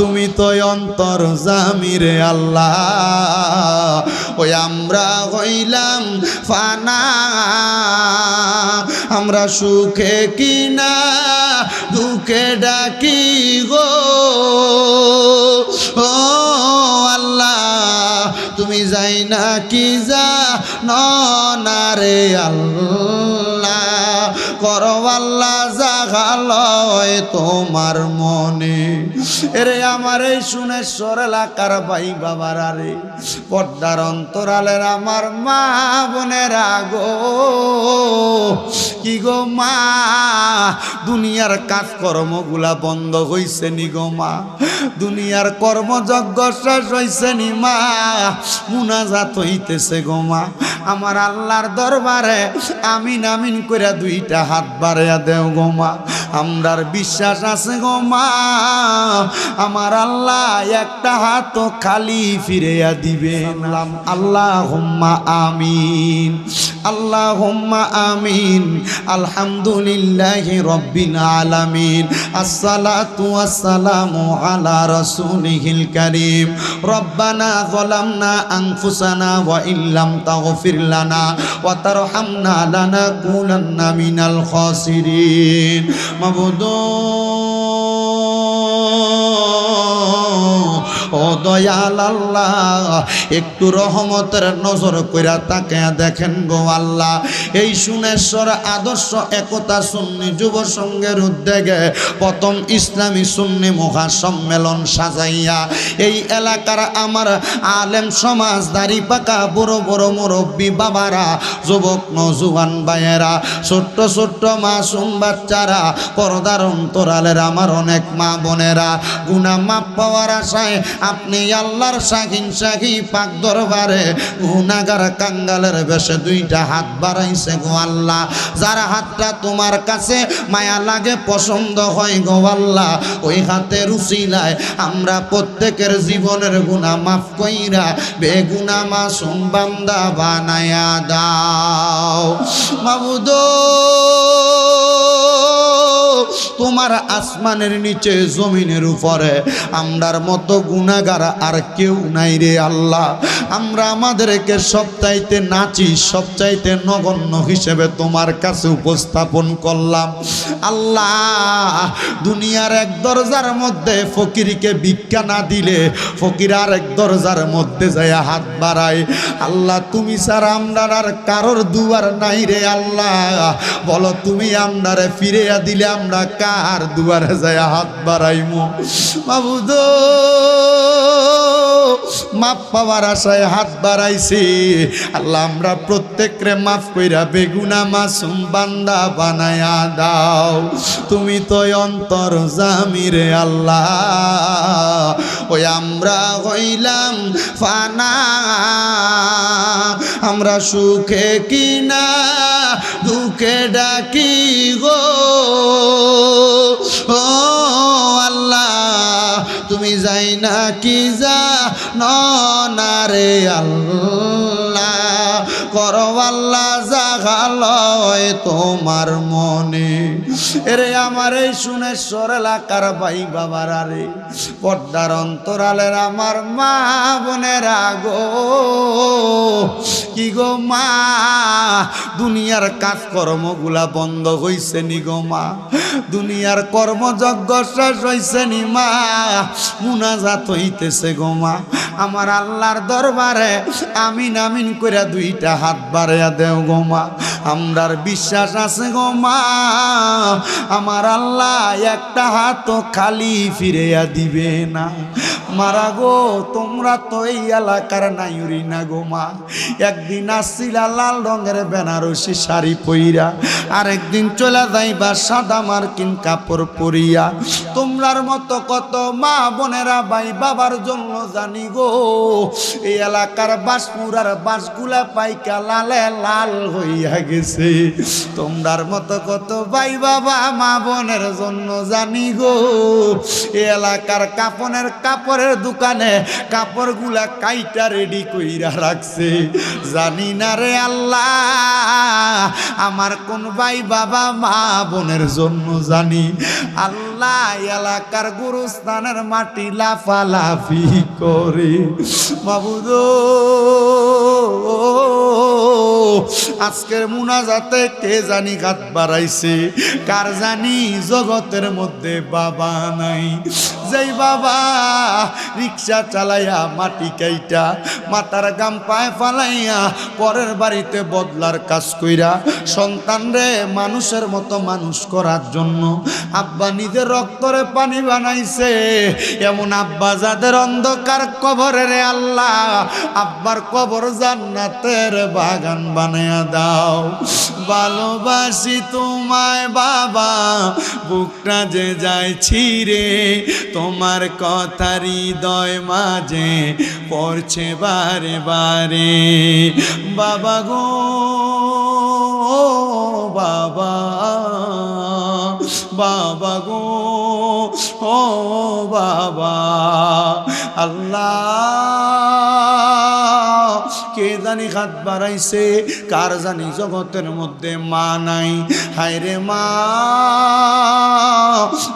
তুমি তো অন্তর জামিরে আল্লাহ। ওই আমরা হইলাম ফানা। আমরা সুখে কিনা, দুঃখে ডাকি গো। ও তুমি যাই না কি যা? না রে আল্লাহ, করো আল্লাহ জাগালয় তোমার মনে। এরে আমার এই শুনেশ্বর এলাকার ভাই বাবার আরে পর্দার অন্তরালের আমার মা বোনের আগো কি গো মা দুনিয়ার কাজকর্মগুলা বন্ধ হইছে নি গো মা। দুনিয়ার কর্মযজ্ঞ শেষ হইছে নি মা। মুনাজাত হইতেছে গো মা। আমার আল্লাহর দরবারে আমিন আমিন কইরা দুইটা হাত বাড়াইয়া দেও গো মা। আমরার বিশ্বাস আছে গো মা। আমার আল্লাহ একটা হাত খালি ফিরেয়া দিবেন আল্লাহ হুম্মা আমিন। আল্লাহ হুম্মা আমিন। আলহামদুলিল্লাহ রব্বিল আলামিন। আসসালাতু ওয়াসসালামু আলা রাসূলিহিল কারীম। রব্বানা যালামনা আনফুসানা ওয়া ইল্লাম তাগফির লানা ওয়া তারহামনা লানাকুনান্না মিনাল খাসিরিন। মাবুদু একটু রহমতের নজর কইরা তাকে দেখেন গো আল্লাহ। এই সুনেশ্বর আদর্শ একতা সুন্নি যুব সংঘের উদ্যোগে প্রথম ইসলামী সুন্নি মহা সম্মেলন সাজাইয়া এই এলাকার আমার আলেম সমাজ দাড়ি পাকা বড় বড় মুরব্বী বাবারা, যুবক নজুয়ান ভাইয়েরা, ছোট্ট ছোট্ট মাসুম বাচ্চারা, পর্দার অন্তরালের আমার অনেক মা বোনেরা গুনা মাপ পাওয়ার আশায় আপনি আল্লাহর শাহিন শাহি পাক দরবারে গুনাগার কাঙ্গালের বেশে দুইটা হাত বাড়াইছে গো আল্লাহ। যার হাতটা তোমার কাছে মায়া লাগে, পছন্দ হয় গো আল্লাহ। ওই হাতের উচিলায় আমরা প্রত্যেকের জীবনের গুণা মাফ কইরা বেগুনা মাসুম বান্দা বানায়া দাও। মাবুদো তোমার আসমানের নিচে, জমিনের উপরে। আমরার মতো গুণাগার আর কেউ নাই রে আল্লাহ। আমরা আমাদেরকে সবচাইতে নাচি, সবচাইতে নগণ্য হিসেবে তোমার কাছে উপস্থাপন করলাম। আল্লাহ, দুনিয়ার এক দরজার মধ্যে ফকিরকে ভিক্ষা না দিলে ফকির আর এক দরজার মধ্যে যায় হাত বাড়ায়। আল্লাহ, তুমি স্যার আমরার আর কারোর দুয়ার নাই রে আল্লাহ। বলো, তুমি আমরারে ফিরিয়া দিলে আমরা কার দুয়ারে যায় হাত বাড়াইমু। বাবুদ মাপ পাওয়ার আশায় হাত বাড়াইছি। আল্লাহ, আমরা প্রত্যেকরে মাফ কইরা বেগুনা মাসুম বান্দা বানায়া দাও। তুমি তো অন্তর জামিরে আল্লাহ। ওই আমরা হইলাম ফানা। আমরা সুখে কিনা, দুঃখে ডাকি গো। ও তুমি যাই না কি যা না আল্লাহ। করো আল্লাহ জাগালয় তোমার মনে। এরে আমার এই শুনেশ্বর এলাকার ভাই বাবার আরে পর্দার অন্তরালের আমার মা বোনের আগো কি গো মা, দুনিয়ার কাজকর্মগুলা বন্ধ হইছে নি গো মা। দুনিয়ার কর্মযজ্ঞ শেষ হইছে নি মা। মুনাজাত হইতেছে গো মা। আমার আল্লাহর দরবারে আমিন আমিন কইরা দুইটা হাত বাড়াইয়া দেও গো মা আমরার বিশ্বাস আছে গো মা। আমার আল্লাহ একটা হাত খালি ফিরেয়া দিবে না। মারা গো, তোমরা তো এই এলাকার নাইরি না গো মা। একদিন আসছিলা লাল রঙের বেনারসি শাড়ি পইরা, আরেকদিন চলে যাইবা সাদা মার্কিন কাপড় পরিয়া। তোমরার মতো কত মা বোনেরা ভাই বাবার জন্য জানি গো। এই এলাকার বাসপুরার বাসগুলা পাইকা লালে লাল হইয়া গেছে তোমরার মতো কত ভাই বাবা মা বোনের জন্য জানি গো। এ এলাকার কাপনের কাপড়ের দোকানে কাপড়গুলা কাইটা রেডি কইরা রাখছে। জানি না রে আল্লাহ, আমার কোন ভাই বাবা মা বোনের জন্য জানি। আল্লাহ এলাকার গুরুস্থানের মাটি লাফালাফি করে। বাবুদ আজকের মুনাজাতে কে জানি ঘাত বাড়াইছে? কার জানি জগতের মধ্যে বাবা নাই? যেই বাবা রিক্সা চালাইয়া মাটি কাইটা, মাথার গাম পায়ে ফালাইয়া পরের বাড়িতে বদলার কাজ কইরা সন্তান রে মানুষের মতো মানুষ করার জন্য আব্বা নিজের রক্তরে পানি বানাইছে। এমন আব্বা যাদের অন্ধকার কবরে রে আল্লাহ, আব্বার কবর জান্নাতের বাগান বানায়া দাও। ভালোবাসি তোমায় বাবা, বুকটা যে যায় ছিঁড়ে, তোমার কথা হৃদয় মাঝে পড়ছে বারে বারে। বাবা গো বাবা বাবা গো, ও বাবা, আল্লাহ কে জানি হাত বাড়াইছে, কার জানি জগতের মধ্যে মা নাই। হায়রে মা,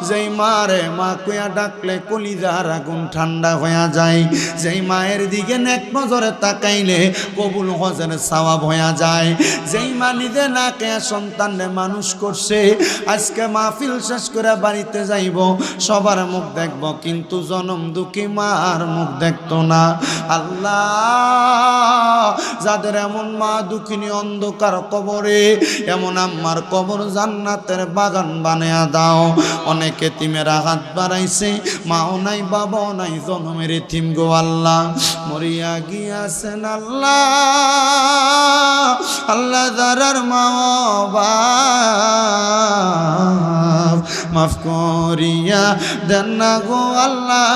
যেই মারে মা কুয়া ডাকলে কলিজার আগুন ঠান্ডা হয়ে যায়। যেই মায়ের দিকে নেক নজরে তাকাইলে কবুল হজের সওয়াব হয়ে যায়। যেই মা নিজে না কে সন্তানরে মানুষ করছে, আজকে মাহফিল শেষ করে বাড়িতে যাইব, সবার মুখ দেখব, কিন্তু জনম দুঃখী মার মুখ দেখতো না। আল্লাহ যাদের এমন মা দুঃখিনী অন্ধকার কবরে, এমন আম্মার কবর জান্নাতের বাগান বানিয়ে দাও। অনেকে তিমের হাত বাড়াইছে, মাও নাই, বাবাও নাই, জনমের থিম গো আল্লাহ। মরিয়া গিয়াছেন আল্লাহ আল্লাহ দারার মা বাপ। মাফ করিয়া দেন না গো আল্লাহ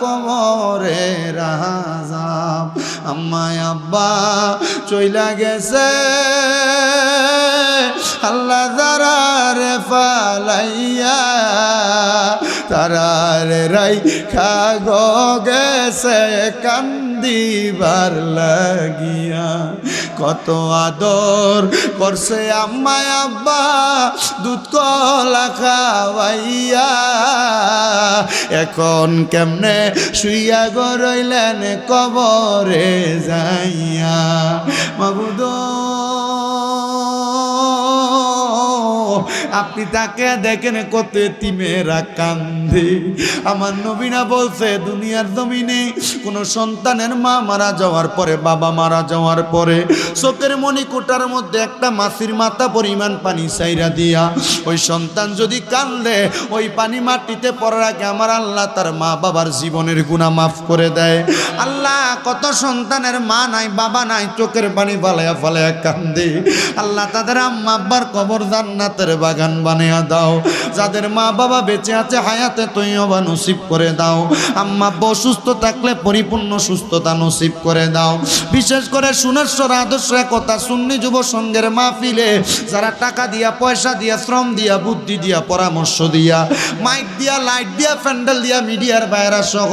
কবরে রাজাব আম্মায় আব্বা চইলা গেছে। আল্লাহ দারারে ফালাইয়া তারারে রাই খাগ গেছে কান্দিবার লাগিয়া কত আদর করছে আম্মায় আব্বা, দুধ, কলা খাওয়াইয়া। এখন কেমনে শুইয়া গরইলেন কবরে যাইয়া। মাবুদ আপনি তাকে দেখেন কত তিমেরা কান্দে। আমার নবীনা বলছে, দুনিয়ার জমিনে কোনো সন্তানের মা মারা যাওয়ার পরে, বাবা মারা যাওয়ার পরে, চোখের মণিকোটার মধ্যে একটা মাছির মাথা পরিমাণ পানি সাইরা দিয়া, ওই সন্তান যদি কান্দে, ওই পানি মাটিতে পড়ার আগে আমার আল্লাহ তার মা বাবার জীবনের গুণা মাফ করে দেয়। আল্লাহ, কত সন্তানের মা নাই, বাবা নাই, চোখের পানি ফালায়া ফালায়া কান্দে। আল্লাহ তাদের আম্মা আব্বার কবর জান্নাতের বাগান বানিয়ে দাও। যাদের মা বাবা বেঁচে আছে, হায়াতে তুই অবা নসিব করে দাও। আম্মা আব্বা অসুস্থ থাকলে পরিপূর্ণ সুস্থতা নসিব করে দাও। বিশেষ করে সুনেশ্বর আদর্শ একতা সুন্নি যুব সংঘের মাহফিলে যারা টাকা দিয়া, পয়সা দিয়া, শ্রম দিয়া, বুদ্ধি দিয়া, পরামর্শ দিয়া, মাইক দিয়া, লাইট দিয়া, প্যান্ডেল দিয়া, মিডিয়ার বাইরা সহ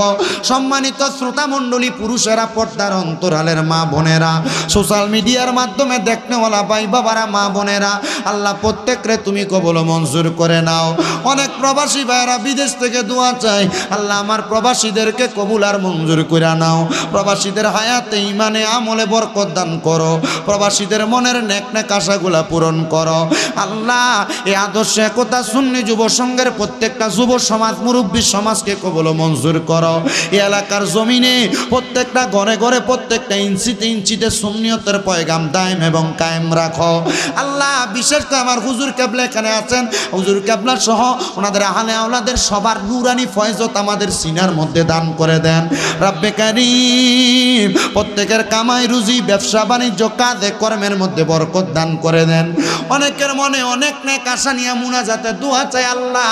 সম্মানিত শ্রোতা মণ্ডলী পুরুষেরা পর্দার অন্তরালের মা বোনেরা, সোশ্যাল মিডিয়ার মাধ্যমে দেখনেওয়ালা ভাই বাবারা মা বোনেরা, আল্লাহ প্রত্যেকরে তুমি কবল মঞ্জুর করে নাও। অনেক প্রবাসী ভাইরা বিদেশ থেকে দোয়া চাই আল্লাহ আমার প্রবাসীদেরকে কবুল আর মঞ্জুর করে নাও। প্রবাসীদের হায়াতে ইমানে আমলে বরকত দান করো। প্রবাসীদের মনের নেক নেক আশাগুলা পূরণ করো। আল্লাহ, এই আদর্শ একতা সুন্নি যুব সংঘের প্রত্যেকটা যুব সমাজ মুরব্বী সমাজকে কবল মঞ্জুর করো। এই এলাকার জমিনে প্রত্যেকটা ঘরে ঘরে প্রত্যেকটা ইঞ্চিতে ইঞ্চিতে সুন্নিয়তের পয়গাম দায়ম এবং কায়েম রাখো। আল্লাহ, বিশেষ করে আমার হুজুর কেবলে যেখানে আছেন। হুজুর কেবলা সহ ওনাদের আহলে আওলাদের সবার নুরানি ফয়জত আমাদের সিনার মধ্যে দান করে দেন। রাব্বে কারিম, প্রত্যেকের কামাই রুজি, ব্যবসা বাণিজ্য, কাজে কর্মের মধ্যে বরকত দান করে দেন। অনেকের মনে অনেক নেক আশা নিয়ে মুনাজাতে দোয়া চাই আল্লাহ।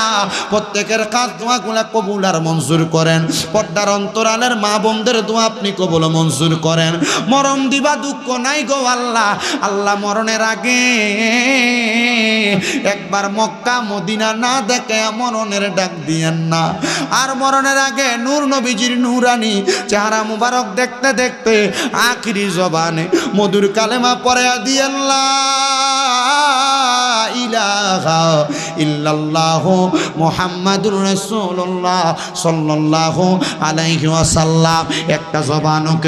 প্রত্যেকের কাজ দোয়াগুলা কবুল আর মঞ্জুর করেন। পর্দার অন্তরালের মা বোনদের দোয়া আপনি কবুল মঞ্জুর করেন। মরণ দিবা দুঃখ নাই গো আল্লাহ। আল্লাহ মরণের আগে একবার মক্কা, মদিনা না দেখে মরণের ডাক দিয়েন না। আর মরণের আগে নূর নবীজির নূরানি চেহারা মুবারক দেখতে দেখতে আখিরি জবানে মধুর কালেমা পরে দিয়ে ইলাহা ইল্লাল্লাহ মুহাম্মাদুর রাসূলুল্লাহ সাল্লাল্লাহু আলাইহি ওয়াসাল্লাম। একটা জবানকে